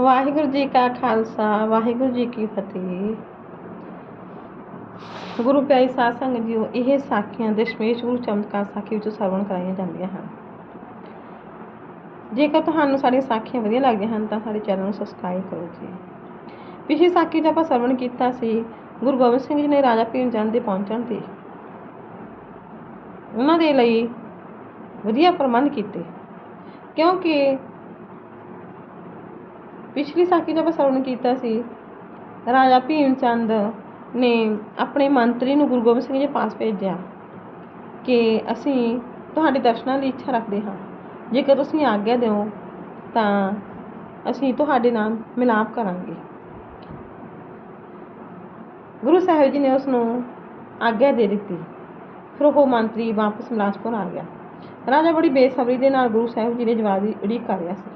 ਵਾਹਿਗੁਰੂ ਜੀ ਕਾ ਖਾਲਸਾ, ਵਾਹਿਗੁਰੂ ਜੀ ਕੀ ਫਤਿਹ। ਗੁਰੂ ਪਿਆਰੀ ਸਾਧ ਸੰਗਤ ਜੀਓ, ਇਹ ਸਾਖੀਆਂ ਦਸ਼ਮੇਸ਼ ਗੁਰੂ ਚਮਤਕਾਰ ਸਾਖੀ ਵਿੱਚੋਂ ਸਰਵਣ ਕਰਾਈਆਂ ਜਾਂਦੀਆਂ ਹਨ। ਜੇਕਰ ਤੁਹਾਨੂੰ ਸਾਡੀਆਂ ਸਾਖੀਆਂ ਵਧੀਆ ਲੱਗਦੀਆਂ ਹਨ, ਤਾਂ ਸਾਡੇ ਚੈਨਲ ਨੂੰ ਸਬਸਕ੍ਰਾਈਬ ਕਰੋ ਜੀ। ਪਿਛਲੀ ਸਾਖੀ 'ਚ ਆਪਾਂ ਸਰਵਣ ਕੀਤਾ ਸੀ, ਗੁਰੂ ਗੋਬਿੰਦ ਸਿੰਘ ਜੀ ਨੇ ਰਾਜਾ ਭੀਮ ਚੰਦ ਦੇ ਪਹੁੰਚਣ ਤੇ। ਉਹਨਾਂ ਦੇ ਲਈ ਵਧੀਆ ਪ੍ਰਬੰਧ ਕੀਤੇ। ਕਿਉਂਕਿ ਪਿਛਲੀ ਸਾਖੀ 'ਚ ਆਪਾਂ ਸਰਵਣ ਕੀਤਾ ਸੀ। ਰਾਜਾ ਭੀਮ ਚੰਦ ਨੇ ਆਪਣੇ ਮੰਤਰੀ ਨੂੰ ਗੁਰੂ ਗੋਬਿੰਦ ਸਿੰਘ ਜੀ ਪਾਸ ਭੇਜਿਆ ਕਿ ਅਸੀਂ ਤੁਹਾਡੇ ਦਰਸ਼ਨਾਂ ਦੀ ਇੱਛਾ ਰੱਖਦੇ ਹਾਂ। ਜੇਕਰ ਤੁਸੀਂ ਆਗਿਆ ਦਿਓ ਤਾਂ ਅਸੀਂ ਤੁਹਾਡੇ ਨਾਲ ਮਿਲਾਪ ਕਰਾਂਗੇ। ਗੁਰੂ ਸਾਹਿਬ ਜੀ ਨੇ ਉਸ ਨੂੰ ਆਗਿਆ ਦੇ ਦਿੱਤੀ। ਫਿਰ ਉਹ ਮੰਤਰੀ ਵਾਪਸ ਮਲਾਸਪੁਰ ਆ ਗਿਆ। ਰਾਜਾ ਬੜੀ ਬੇਸਬਰੀ ਦੇ ਨਾਲ ਗੁਰੂ ਸਾਹਿਬ ਜੀ ਦੇ ਜਵਾਬ ਦੀ ਉਡੀਕ ਕਰ ਰਿਹਾ ਸੀ।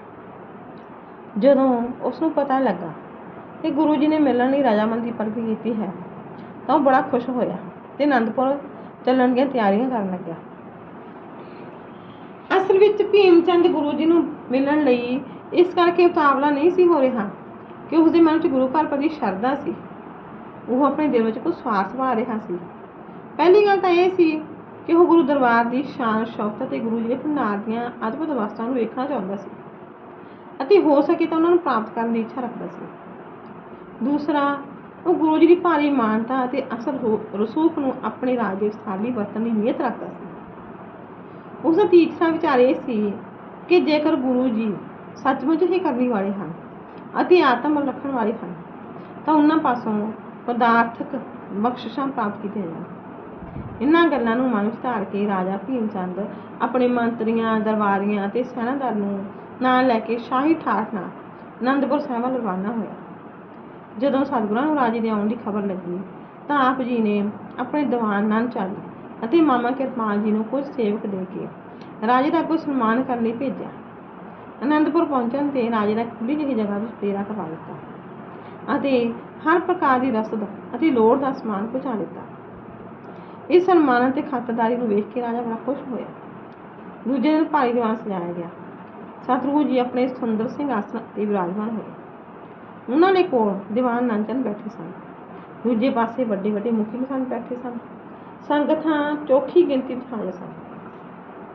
ਜਦੋਂ ਉਸ ਨੂੰ ਪਤਾ ਲੱਗਾ ਕਿ ਗੁਰੂ ਜੀ ਨੇ ਮਿਲਣ ਲਈ ਰਾਜਾਮੰਦੀ ਪ੍ਰਗਟ ਕੀਤੀ ਹੈ, ਤਾਂ ਉਹ ਬੜਾ ਖੁਸ਼ ਹੋਇਆ ਤੇ ਅਨੰਦਪੁਰ ਚੱਲਣ ਦੀਆਂ ਤਿਆਰੀਆਂ ਕਰਨ ਲੱਗਿਆ। ਅਸਲ ਵਿੱਚ ਭੀਮ ਚੰਦ ਗੁਰੂ ਜੀ ਨੂੰ ਮਿਲਣ ਲਈ ਇਸ ਕਰਕੇ ਉਤਾਵਲਾ ਨਹੀਂ ਸੀ ਹੋ ਰਿਹਾ ਕਿ ਉਸ ਦੇ ਮਨ ਵਿੱਚ ਗੁਰੂ ਘਰ ਪ੍ਰਤੀ ਸ਼ਰਧਾ ਸੀ। ਉਹ ਆਪਣੇ ਦਿਲ ਵਿੱਚ ਕੁਝ ਸਵਾਰਥ ਪਾ ਰਿਹਾ ਸੀ। ਪਹਿਲੀ ਗੱਲ ਤਾਂ ਇਹ ਸੀ ਕਿ ਉਹ ਗੁਰੂ ਦਰਬਾਰ ਦੀ ਸ਼ਾਨ, ਸ਼ੌਕਤ ਤੇ ਗੁਰੂ ਜੀ ਦੇ ਭੰਡਾਰ ਦੀਆਂ ਅਦਭੁਤ ਅਵਸਥਾ ਨੂੰ ਵੇਖਣਾ ਚਾਹੁੰਦਾ ਸੀ। ਅਤੇ ਹੋ ਸਕੇ ਤਾਂ ਉਹਨਾਂ ਨੂੰ ਪ੍ਰਾਪਤ ਕਰਨ ਦੀ ਇੱਛਾ ਰੱਖਦਾ ਸੀ। ਦੂਸਰਾ, ਉਹ ਗੁਰੂ ਜੀ ਦੀ ਭਾਰੀ ਮਾਨਤਾ ਅਤੇ ਅਸਲ ਰਸੂਖ ਨੂੰ ਆਪਣੇ ਰਾਜ ਦੇ ਵਿਸਥਾਰ ਲਈ ਵਰਤਣ ਦੀ ਨੀਅਤ ਰੱਖਦਾ ਸੀ। ਉਸ ਦਾ ਤੀਸਰਾ ਵਿਚਾਰ ਇਹ ਸੀ ਕਿ ਜੇਕਰ ਗੁਰੂ ਜੀ ਸੱਚਮੁੱਚ ਹੀ ਕਰਨੀ ਵਾਲੇ ਹਨ ਅਤੇ ਆਤਮ ਰੱਖਣ ਵਾਲੇ ਹਨ, ਤਾਂ ਉਹਨਾਂ ਪਾਸੋਂ ਪਦਾਰਥਕ ਬਖਸ਼ਿਸ਼ਾਂ ਪ੍ਰਾਪਤ ਕੀਤੀਆਂ ਜਾਣ। ਇਹਨਾਂ ਗੱਲਾਂ ਨੂੰ ਮਨ ਵਿੱਚ ਧਾਰ ਕੇ ਰਾਜਾ ਭੀਮ ਚੰਦ ਆਪਣੇ ਮੰਤਰੀਆਂ, ਦਰਬਾਰੀਆਂ ਅਤੇ ਸੈਨਾਦਾਰ ਨੂੰ ਨਾਲ ਲੈ ਕੇ ਸ਼ਾਹੀ ਠਾਠ ਨਾਲ ਅਨੰਦਪੁਰ ਸਾਹਿਬ ਵੱਲ ਰਵਾਨਾ ਹੋਇਆ। ਜਦੋਂ ਸਤਿਗੁਰਾਂ ਨੂੰ ਰਾਜੇ ਦੇ ਆਉਣ ਦੀ ਖਬਰ ਲੱਗੀ, ਤਾਂ ਆਪ ਜੀ ਨੇ ਆਪਣੇ ਦੀਵਾਨ ਨਾਲ ਚੱਲ ਅਤੇ ਮਾਮਾ ਕਿਰਪਾਲ ਜੀ ਨੂੰ ਕੁਝ ਸੇਵਕ ਦੇ ਕੇ ਰਾਜੇ ਦਾ ਕੋਈ ਸਨਮਾਨ ਕਰਨ ਲਈ ਭੇਜਿਆ। ਅਨੰਦਪੁਰ ਪਹੁੰਚਣ ਤੇ ਰਾਜੇ ਦਾ ਖੁੱਲੀ ਜਿਹੀ ਜਗ੍ਹਾ ਵਿੱਚ ਡੇਰਾ ਕਰਵਾ ਦਿੱਤਾ ਅਤੇ ਹਰ ਪ੍ਰਕਾਰ ਦੀ ਰਸਦ ਅਤੇ ਲੋੜ ਦਾ ਸਮਾਨ ਪਹੁੰਚਾ ਦਿੱਤਾ। ਇਸ ਸਨਮਾਨ ਤੇ ਖਾਤਰਦਾਰੀ ਨੂੰ ਵੇਖ ਕੇ ਰਾਜਾ ਬੜਾ ਖੁਸ਼ ਹੋਇਆ। ਦੂਜੇ ਦਿਨ ਭਾਰੀ ਦੀਵਾਨ ਸਜਾਇਆ ਗਿਆ। ਸਤਿਗੁਰੂ ਜੀ ਆਪਣੇ ਸੁੰਦਰ ਸਿੰਘ ਆਸਣ ਤੇ ਵਿਰਾਜਮਾਨ ਹੋਏ। ਉਹਨਾਂ ਦੇ ਕੋਲ ਦੀਵਾਨ ਨੰਚਨ ਬੈਠੇ ਸਨ। ਦੂਜੇ ਪਾਸੇ ਵੱਡੇ ਵੱਡੇ ਮੁਖੀ ਮਸਾਨ ਬੈਠੇ ਸਨ। ਸੰਗਤਾਂ ਚੋਖੀ ਗਿਣਤੀ ਵਿੱਚ ਹਾਜ਼ਰ ਸਨ।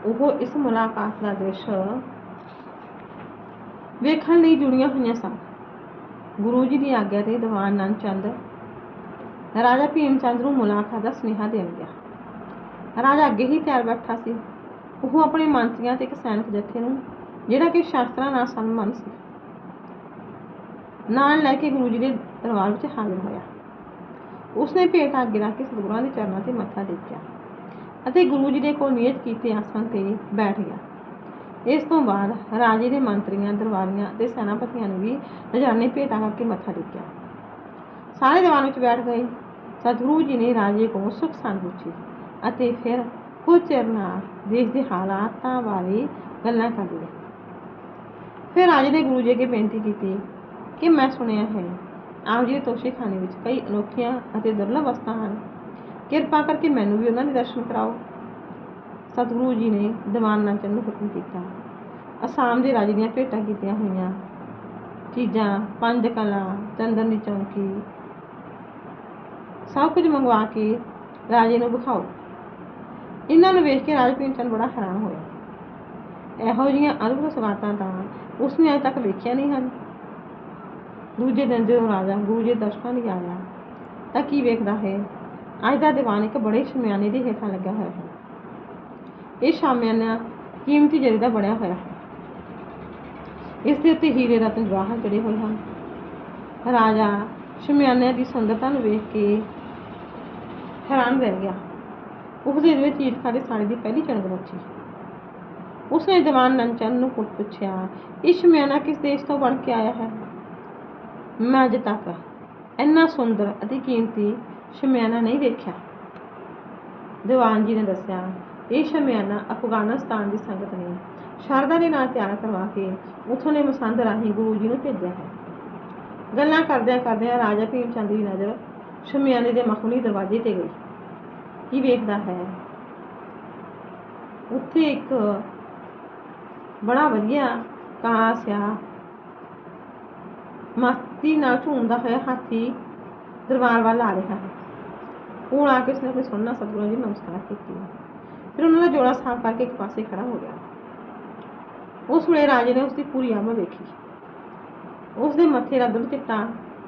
ਉਹ ਇਸ ਮੁਲਾਕਾਤ ਦਾ ਦ੍ਰਿਸ਼ ਵੇਖਣ ਲਈ ਜੁੜੀਆਂ ਹੋਈਆਂ ਸਨ। ਗੁਰੂ ਜੀ ਦੀ ਆਗਿਆ ਤੇ ਦੀਵਾਨ ਨੰਦ ਚੰਦ ਰਾਜਾ ਭੀਮ ਚੰਦ ਨੂੰ ਮੁਲਾਕਾਤ ਦਾ ਸੁਨੇਹਾ ਦੇਣ ਗਿਆ। ਰਾਜਾ ਅੱਗੇ ਹੀ ਤਿਆਰ ਬੈਠਾ ਸੀ। ਉਹ ਆਪਣੇ ਮੰਤਰੀਆਂ ਤੇ ਇੱਕ ਸੈਨਿਕ ਜਥੇ ਨੂੰ ਜਿਹੜਾ ਕਿ ਸ਼ਾਸਤਰਾਂ ਨਾਲ ਸੰਬੰਧ ਸੀ। ਨਾਲ ਲੈ ਕੇ ਗੁਰੂ ਜੀ ਦੇ ਦਰਬਾਰ ਵਿੱਚ ਹਾਜ਼ਰ ਹੋਇਆ। ਉਸਨੇ ਭੇਟ ਅੱਗੇ ਰੱਖ ਕੇ ਸਤਿਗੁਰਾਂ ਦੇ ਚਰਨਾਂ ਤੇ ਮੱਥਾ ਟੇਕਿਆ ਅਤੇ ਗੁਰੂ ਜੀ ਦੇ ਕੋਲ ਨਿਯਤ ਕੀਤੇ ਆਸਣ ਤੇ ਬੈਠ ਗਿਆ। ਇਸ ਤੋਂ ਬਾਅਦ ਰਾਜੇ ਦੇ ਮੰਤਰੀਆਂ, ਦਰਬਾਰੀਆਂ ਤੇ ਸੈਨਾਪਤੀਆਂ ਨੇ ਵੀ ਨਜ਼ਾਨੇ ਭੇਟਾਂ ਕਰਕੇ ਮੱਥਾ ਟੇਕਿਆ। ਸਾਰੇ ਦੀਵਾਨ ਵਿੱਚ ਬੈਠ ਗਏ। ਸਤਿਗੁਰੂ ਜੀ ਨੇ ਰਾਜੇ ਕੋਲ ਸੁਖ ਸੰਦ ਪੁੱਛੀ ਅਤੇ ਫਿਰ ਕੁਝ ਚਿਰ ਨਾਲ ਦੇਸ਼ ਦੇ ਹਾਲਾਤਾਂ ਬਾਰੇ ਗੱਲਾਂ ਕਰ ਲਈਆਂ। ਫਿਰ ਰਾਜੇ ਨੇ ਗੁਰੂ ਜੀ ਅੱਗੇ ਬੇਨਤੀ ਕੀਤੀ ਕਿ ਮੈਂ ਸੁਣਿਆ ਹੈ। ਆਪ ਜੀ ਦੇ ਤੋਸ਼ੀਖਾਨੇ ਵਿੱਚ ਕਈ ਅਨੋਖੀਆਂ ਅਤੇ ਦੁਰਲਭ ਵਸਤਾਂ ਹਨ। ਕਿਰਪਾ ਕਰਕੇ ਮੈਨੂੰ ਵੀ ਉਹਨਾਂ ਦੇ ਦਰਸ਼ਨ ਕਰਾਓ। ਸਤਿਗੁਰੂ ਜੀ ਨੇ ਦੀਵਾਨ ਨਾਚਨ ਨੂੰ ਹੁਕਮ ਕੀਤਾ। ਅਸਾਮ ਦੇ ਰਾਜੇ ਦੀਆਂ ਭੇਟਾਂ ਕੀਤੀਆਂ ਹੋਈਆਂ। ਚੀਜ਼ਾਂ, ਪੰਜ ਕਲਾ, ਚੰਦਨ ਦੀ ਚੌਂਕੀ, ਸਭ ਕੁਝ ਮੰਗਵਾ ਕੇ ਰਾਜੇ ਨੂੰ ਵਿਖਾਓ। ਇਹਨਾਂ ਨੂੰ ਵੇਖ ਕੇ ਰਾਜ ਭੀਮ ਚੰਦ ਬੜਾ ਹੈਰਾਨ ਹੋਇਆ। ਇਹੋ ਜਿਹੀਆਂ ਅਦਭੁਤ ਸੁਗਾਤਾਂ ਤਾਂ ਉਸਨੇ ਅਜੇ ਤੱਕ ਵੇਖਿਆ ਨਹੀਂ ਹਨ ਦੂਜੇ ਦਿਨ ਜਦੋਂ ਰਾਜਾ ਗੁਰੂ ਜੀ ਦਰਸ਼ਨਾਂ ਲਈ ਆਇਆ, ਤਾਂ ਕੀ ਵੇਖਦਾ ਹੈ? ਅੱਜ ਦਾ ਦੀਵਾਨ ਇੱਕ ਬੜੇ ਸ਼ਮਿਆਨੇ ਦੇ ਹੇਠਾਂ ਲੱਗਿਆ ਹੋਇਆ ਹੈ। ਇਹ ਸ਼ਾਮਿਆਨਾ ਕੀਮਤੀ ਜਰੀ ਦਾ ਬਣਿਆ ਹੋਇਆ ਹੈ। ਇਸ ਦੇ ਉੱਤੇ ਹੀਰੇ ਰਤਨ ਜਵਾਹਰ ਜੜੇ ਹੋਏ ਹਨ। ਰਾਜਾ ਸ਼ਮਿਆਨੇ ਦੀ ਸੁੰਦਰਤਾ ਨੂੰ ਵੇਖ ਕੇ ਹੈਰਾਨ ਰਹਿ ਗਿਆ। ਉਸ ਦੇ ਵਿੱਚ ਈਰਖਾ ਦੇ ਸਾੜੇ ਦੀ ਪਹਿਲੀ ਚਣਕ ਮੱਚੀ ਉਸਨੇ ਦੀਵਾਨ ਨੰਚਨ ਨੂੰ ਪੁੱਛਿਆ ਇਹ ਸ਼ਮਿਆਨਾ ਕਿਸ ਦੇਸ਼ ਤੋਂ ਬਣ ਕੇ ਆਇਆ ਹੈ? ਮੈਂ ਅਜੇ ਤੱਕ ਇੰਨਾ ਸੁੰਦਰ ਅਤੇ ਕੀਮਤੀ ਸ਼ਮਿਆਨਾ ਨਹੀਂ ਦੇਖਿਆ ਦੀਵਾਨ ਜੀ ਨੇ ਦੱਸਿਆ, ਇਹ ਸ਼ਮਿਆਨਾ ਅਫਗਾਨਿਸਤਾਨ ਦੀ ਸੰਗਤ ਨੇ। ਸ਼ਰਧਾ ਦੇ ਨਾਲ ਤਿਆਰ ਕਰਵਾ ਕੇ ਉਥੋਂ ਨੇ ਮਸੰਦ ਰਾਹੀਂ ਗੁਰੂ ਜੀ ਨੂੰ ਭੇਜਿਆ ਹੈ। ਗੱਲਾਂ ਕਰਦਿਆਂ ਕਰਦਿਆਂ ਰਾਜਾ ਭੀਮ ਚੰਦ ਦੀ ਨਜ਼ਰ ਸ਼ਮਿਆਨੇ ਦੇ ਮਖਮਲੀ ਦਰਵਾਜ਼ੇ ਤੇ ਗਈ। ਕੀ ਵੇਖਦਾ ਹੈ? ਉੱਥੇ ਇੱਕ ਬੜਾ ਵਧੀਆ ਕਾਂਸ ਸਿਆ। ਮਸਤੀ ਨਾਲ ਝੂਮਦਾ ਹੋਇਆ ਹਾਥੀ ਦਰਬਾਰ ਵੱਲ ਆ ਰਿਹਾ ਹੈ। ਕੋਲ ਆ ਕੇ ਉਸਨੇ ਆਪਣੇ ਸੋਹਣਾ ਸਤਿਗੁਰੂ ਜੀ ਨਮਸਕਾਰ ਕੀਤੀ। ਫਿਰ ਉਹਨਾਂ ਦਾ ਜੋੜਾ ਸਾਫ਼ ਕਰਕੇ ਇੱਕ ਪਾਸੇ ਖੜਾ ਹੋ ਗਿਆ। ਉਸ ਵੇਲੇ ਰਾਜੇ ਨੇ ਉਸਦੀ ਪੂਰੀ ਆਮਾ ਵੇਖੀ। ਉਸਦੇ ਮੱਥੇ ਦਾ ਦੁੱਧ ਚਿੱਟਾ,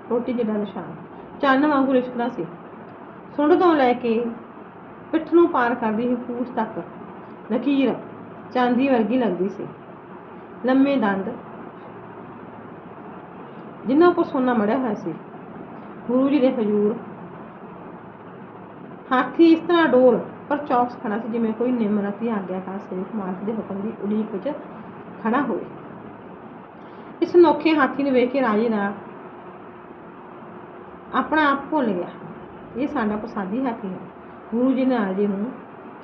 ਰੋਟੀ ਜਿਹਾ ਨਿਸ਼ਾਨ, ਚੰਨ ਵਾਂਗੂ ਲਿਸ਼ਕਦਾ ਸੀ। ਸੁੰਡ ਤੋਂ ਲੈ ਕੇ ਪਿੱਠ ਨੂੰ ਪਾਰ ਕਰਦੀ ਹੋਈ ਪੂਛ ਤੱਕ। ਲਕੀਰ ਚਾਂਦੀ ਵਰਗੀ ਲੱਗਦੀ ਸੀ। ਲੰਮੇ ਦੰਦ ਜਿਨ੍ਹਾਂ ਉੱਪਰ ਸੋਨਾ ਮੜਿਆ ਹੋਇਆ ਸੀ। ਗੁਰੂ ਜੀ ਦੇ ਹਜੂਰ, ਹਾਥੀ ਇਸ ਤਰ੍ਹਾਂ ਡੋਲ ਪਰ ਚੌਕਸ ਖੜਾ ਸੀ ਜਿਵੇਂ ਕੋਈ ਨਿਮਰਤੀ ਆਗਿਆਕਾਰ ਸੇਵਕ ਮਾਲਕ ਦੇ ਹੁਕਮ ਦੀ ਉਡੀਕ ਵਿੱਚ ਖੜਾ ਹੋਵੇ। ਇਸ ਨੋਖੇ ਹਾਥੀ ਨੂੰ ਵੇਖ ਕੇ ਰਾਜੇ ਦਾ ਆਪਣਾ ਆਪ ਭੁੱਲ ਗਿਆ। ਇਹ ਸਾਡਾ ਪ੍ਰਸਾਦੀ ਹਾਥੀ ਹੈ। ਗੁਰੂ ਜੀ ਨੇ ਰਾਜੇ ਨੂੰ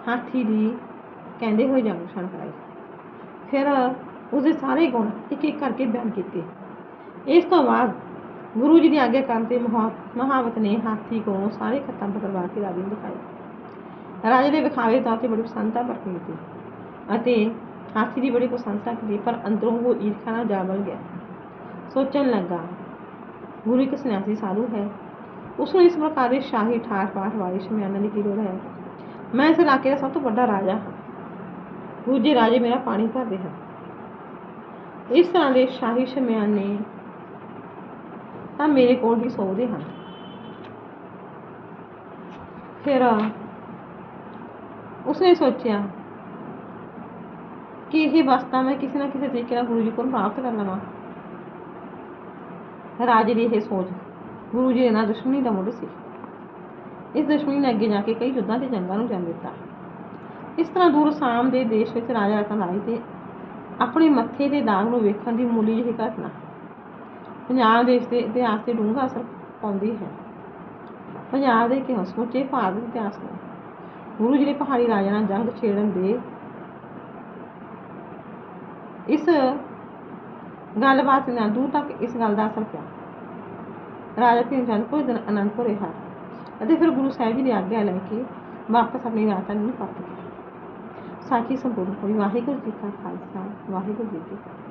ਹਾਥੀ ਦੀ ਕਹਿੰਦੇ ਹੋਏ ਜਾਗਰੂਕਤਾ ਕਰਾਈ। ਫਿਰ ਉਸਦੇ ਸਾਰੇ ਗੁਣ ਇੱਕ ਇੱਕ ਕਰਕੇ ਬਿਆਨ ਕੀਤੇ। ਇਸ ਤੋਂ ਬਾਅਦ ਗੁਰੂ ਜੀ ਦੀ ਆਗਿਆ ਕਰਨ ਤੇ ਮਹਾ- ਮਹਾਵਤ ਨੇ ਹਾਥੀ ਕੋਲੋਂ ਸਾਰੇ ਖੱਤਾਂ ਪਕੜਵਾ ਕੇ ਰਾਜੇ ਨੂੰ ਦਿਖਾਏ। ਰਾਜੇ ਦੇ ਵਿਖਾਵੇ ਤੌਰ ਤੇ ਬੜੀ ਪ੍ਰਸੰਨਤਾ ਪ੍ਰਗਟ ਕੀਤੀ ਅਤੇ ਹਾਥੀ ਦੀ ਬੜੀ ਪ੍ਰਸ਼ੰਸਾ ਕੀਤੀ, ਪਰ ਅੰਦਰੋਂ ਉਹ ਈਰਖਾ ਨਾਲ ਜਾ ਬਲ ਗਿਆ। ਸੋਚਣ ਲੱਗਾ, ਗੁਰੂ ਇੱਕ ਸੰਨਿਆਸੀ ਸਾਧੂ ਹੈ। ਉਸ ਨੂੰ ਇਸ ਪ੍ਰਕਾਰ ਦੇ ਸ਼ਾਹੀ ਠਾਠ ਬਾਠ ਵਾਲੀ ਸ਼ਮਿਆਨਾਂ ਦੀ ਕੀ ਲੋੜ ਹੈ? ਮੈਂ ਇਸ ਇਲਾਕੇ ਦਾ ਸਭ ਤੋਂ ਵੱਡਾ ਰਾਜਾ ਹਾਂ। ਦੂਜੇ ਰਾਜੇ ਮੇਰਾ ਪਾਣੀ ਭਰਦੇ ਹਨ ਇਸ ਤਰ੍ਹਾਂ ਦੇ ਸ਼ਾਹੀ ਸ਼ਮਿਆਨੇ ਤਾਂ ਮੇਰੇ ਕੋਲ ਹੀ ਸੌਦੇ ਹਨ। ਫਿਰ ਉਸਨੇ ਸੋਚਿਆ ਕਿ ਇਹ ਵਸਤਾਂ ਮੈਂ ਕਿਸੇ ਨਾ ਕਿਸੇ ਤਰੀਕੇ ਨਾਲ ਗੁਰੂ ਜੀ ਕੋਲ ਪ੍ਰਾਪਤ ਕਰ ਲਵਾਂ। ਰਾਜੇ ਦੀ ਇਹ ਸੋਚ ਗੁਰੂ ਜੀ ਦੇ ਨਾਲ ਦੁਸ਼ਮਣੀ ਦਾ ਮੁੱਢ ਸੀ। ਇਸ ਦੁਸ਼ਮਣੀ ਨੇ ਅੱਗੇ ਜਾ ਕੇ ਕਈ ਯੁੱਧਾਂ ਤੇ ਜੰਗਾਂ ਨੂੰ ਜਨਮ ਦਿੱਤਾ। ਇਸ ਤਰ੍ਹਾਂ ਦੂਰ ਸਾਮ ਦੇ ਦੇਸ਼ ਵਿੱਚ ਰਾਜਾ ਰਤਨ ਰਾਏ ਤੇ ਆਪਣੇ ਮੱਥੇ ਦੇ ਦਾਗ ਨੂੰ ਵੇਖਣ ਦੀ ਮੂਲੀ ਜਿਹੀ ਘਟਨਾ। ਪੰਜਾਬ ਦੇਸ਼ ਦੇ ਇਤਿਹਾਸ ਤੇ ਡੂੰਘਾ ਅਸਰ ਪਾਉਂਦੀ ਹੈ। ਪੰਜਾਬ ਦੇ ਕਿਉਂ ਸਮੁੱਚੇ ਭਾਰਤ ਇਤਿਹਾਸ ਨੂੰ। ਗੁਰੂ ਜੀ ਨੇ ਪਹਾੜੀ ਰਾਜਾ ਨਾਲ ਜੰਗ ਛੇੜਨ ਦੇ ਇਸ ਗੱਲਬਾਤ ਨਾਲ ਦੂਰ ਤੱਕ ਇਸ ਗੱਲ ਦਾ ਅਸਰ ਪਿਆ। ਰਾਜਾ ਭੀਮ ਚੰਦ ਕੁਝ ਦਿਨ ਅਨੰਦਪੁਰ ਰਿਹਾ ਅਤੇ ਫਿਰ ਗੁਰੂ ਸਾਹਿਬ ਜੀ ਨੇ ਆਗਿਆ ਲੈ ਕੇ ਵਾਪਸ ਆਪਣੀ ਰਾਜਧਾਨੀ ਨੂੰ ਪਰਤ ਗਿਆ ਸਾਖੀ ਸੰਪੂਰਨ ਹੋਈ। ਵਾਹਿਗੁਰੂ ਜੀ ਕਾ ਖਾਲਸਾ ਵਾਹਿਗੁਰੂ ਜੀ ਕੀ ਫਤਿਹ।